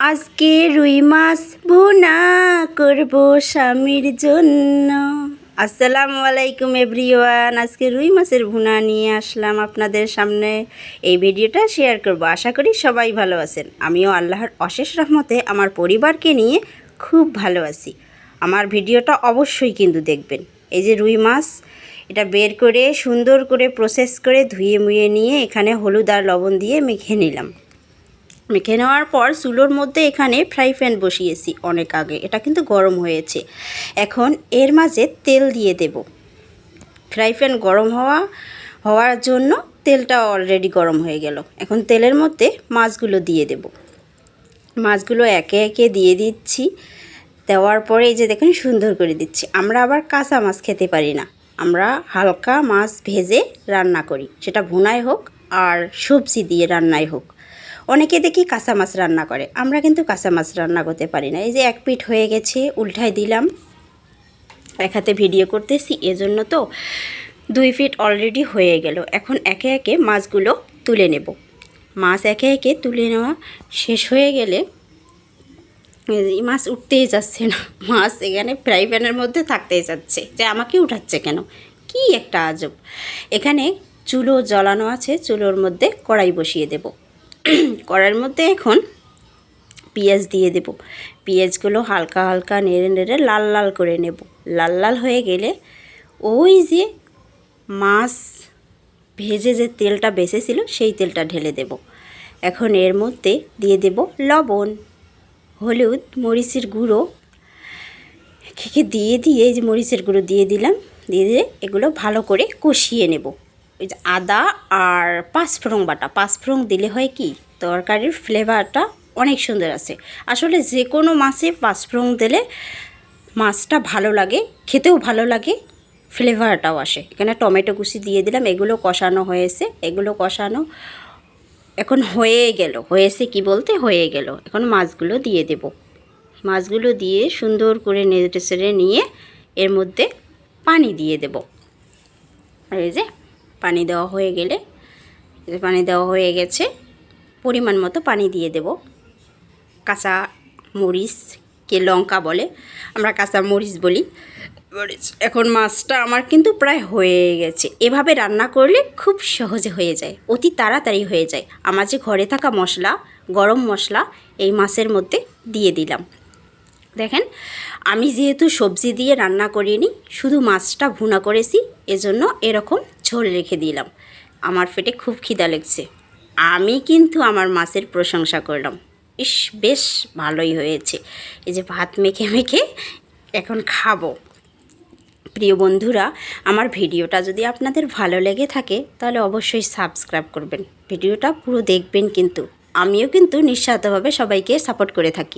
আজকে রুই মাছ ভুনা করব স্বামীর জন্য। আসসালামু আলাইকুম এভরিওয়ান, আজকে রুই মাছের ভুনা নিয়ে আসলাম আপনাদের সামনে। এই ভিডিওটা শেয়ার করব, আশা করি সবাই ভালো আছেন। আমিও আল্লাহর অশেষ রহমতে আমার পরিবারকে নিয়ে খুব ভালো আছি। আমার ভিডিওটা অবশ্যই কিন্তু দেখবেন। এই যে রুই মাছ, এটা বের করে সুন্দর করে প্রসেস করে ধুয়ে মুয়ে নিয়ে এখানে হলুদ আর লবণ দিয়ে মেখে নিলাম। মেখে নেওয়ার পর চুলোর মধ্যে এখানে ফ্রাই প্যান বসিয়েছি অনেক আগে। এটা কিন্তু গরম হয়েছে। এখন এর মাঝে তেল দিয়ে দেব। ফ্রাই প্যান গরম হওয়া, হওয়ার জন্য তেলটা অলরেডি গরম হয়ে গেল। এখন তেলের মধ্যে মাছগুলো দিয়ে দেব। মাছগুলো একে একে দিয়ে দিচ্ছি। দেওয়ার পরে এই যে দেখুন, সুন্দর করে দিচ্ছি। আমরা আবার কাঁচা মাছ খেতে পারি না। আমরা হালকা মাছ ভেজে রান্না করি। সেটা ভুনায় হোক আর সবজি দিয়ে রান্নায় হোক। অনেকে দেখি কাঁচা মাছ রান্না করে। আমরা কিন্তু কাঁচা মাছ রান্না করতে পারি না। এই যে এক পিঠ হয়ে গেছে উল্টাই দিলাম। এক হাতে ভিডিও করতেছি, এজন্য তো দুই ফিট অলরেডি হয়ে গেল। এখন একে একে মাছগুলো তুলে নেব। মাছ একে একে তুলে নেওয়া শেষ হয়ে গেলে এই মাছ উঠতেই যাচ্ছে না। মাছ এখানে ফ্রাই প্যানের মধ্যে থাকতেই যাচ্ছে। যে আমাকে উঠাচ্ছে কেন? কি একটা আজব। এখানে চুলো জ্বালানো আছে, চুলোর মধ্যে কড়াই বসিয়ে দেব। কড়াইয়ের মধ্যে এখন পেঁয়াজ দিয়ে দেব। পেঁয়াজগুলো হালকা হালকা নেড়ে নেড়ে লাল লাল করে নেব। লাল লাল হয়ে গেলে ওই যে মাছ ভেজে যে তেলটা বেঁচেছিল সেই তেলটা ঢেলে দেব। এখন এর মধ্যে দিয়ে দেব লবণ, হলুদ, মরিচের গুঁড়ো। খেকে দিয়ে দিয়ে এই যে মরিচের গুঁড়ো দিয়ে দিলাম। দিয়ে দিয়ে এগুলো ভালো করে কষিয়ে নেব। ওই যে আদা আর পাঁচফোড়ন বাটা। পাঁচফোড়ন দিলে হয় কি, তরকারির ফ্লেভারটা অনেক সুন্দর আছে আসলে যে কোনো মাছে পাঁচফোড়ন দিলে মাছটা ভালো লাগে, খেতেও ভালো লাগে, ফ্লেভারটাও আসে। এখানে টমেটো কুচি দিয়ে দিলাম, এগুলো কষানো হয়েছে। এগুলো কষানো এখন হয়ে গেল। হয়েছে কি বলতে, হয়ে গেল। এখন মাছগুলো দিয়ে দেব। মাছগুলো দিয়ে সুন্দর করে নেড়ে নিয়ে এর মধ্যে পানি দিয়ে দেব। এই যে পানি দেওয়া হয়ে গেলে, পানি দেওয়া হয়ে গেছে, পরিমাণ মতো পানি দিয়ে দেব। কাঁচা মরিচ, কে লঙ্কা বলে, আমরা কাঁচা মরিচ বলি। মরিচ, এখন মাছটা আমার কিন্তু প্রায় হয়ে গেছে। এভাবে রান্না করলে খুব সহজে হয়ে যায়, অতি তাড়াতাড়ি হয়ে যায়। আমার যে ঘরে থাকা মশলা, গরম মশলা, এই মাছের মধ্যে দিয়ে দিলাম। দেখেন, আমি যেহেতু সবজি দিয়ে রান্না করিনি, শুধু মাছটা ভুনা করেছি, এজন্য এরকম ঝোল রেখে দিলাম। আমার পেটে খুব খিদা লেগছে। আমি কিন্তু আমার মাছের প্রশংসা করলাম। ইস, বেশ ভালোই হয়েছে। এই যে ভাত মেখে মেখে এখন খাব। প্রিয় বন্ধুরা, আমার ভিডিওটা যদি আপনাদের ভালো লেগে থাকে, তাহলে অবশ্যই সাবস্ক্রাইব করবেন। ভিডিওটা পুরো দেখবেন কিন্তু। আমিও কিন্তু নিঃস্বার্থভাবে সবাইকে সাপোর্ট করে থাকি।